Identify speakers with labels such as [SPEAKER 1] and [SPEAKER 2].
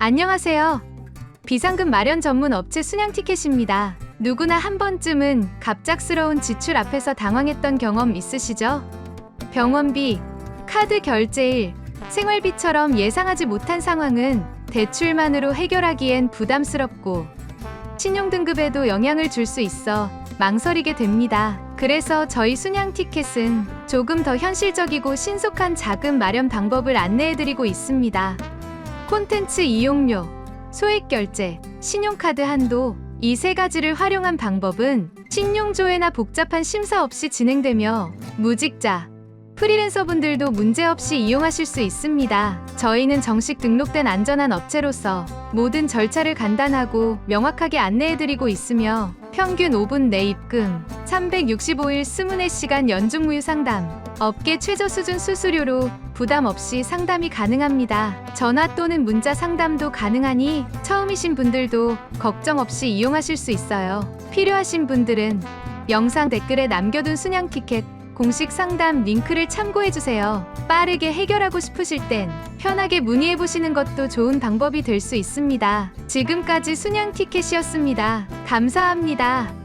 [SPEAKER 1] 안녕하세요. 비상금 마련 전문 업체 순양 티켓입니다. 누구나 한 번쯤은 갑작스러운 지출 앞에서 당황했던 경험 있으시죠? 병원비, 카드 결제일, 생활비처럼 예상하지 못한 상황은 대출만으로 해결하기엔 부담스럽고 신용등급에도 영향을 줄 수 있어 망설이게 됩니다. 그래서 저희 순양 티켓은 조금 더 현실적이고 신속한 자금 마련 방법을 안내해드리고 있습니다. 콘텐츠 이용료, 소액 결제, 신용카드 한도 이 세 가지를 활용한 방법은 신용조회나 복잡한 심사 없이 진행되며 무직자, 프리랜서분들도 문제없이 이용하실 수 있습니다. 저희는 정식 등록된 안전한 업체로서 모든 절차를 간단하고 명확하게 안내해드리고 있으며 평균 5분 내 입금, 365일 24시간 연중무휴 상담, 업계 최저 수준 수수료로 부담 없이 상담이 가능합니다. 전화 또는 문자 상담도 가능하니 처음이신 분들도 걱정 없이 이용하실 수 있어요. 필요하신 분들은 영상 댓글에 남겨둔 순양 티켓 공식 상담 링크를 참고해 주세요. 빠르게 해결하고 싶으실 땐 편하게 문의해 보시는 것도 좋은 방법이 될 수 있습니다. 지금까지 순양 티켓이었습니다. 감사합니다.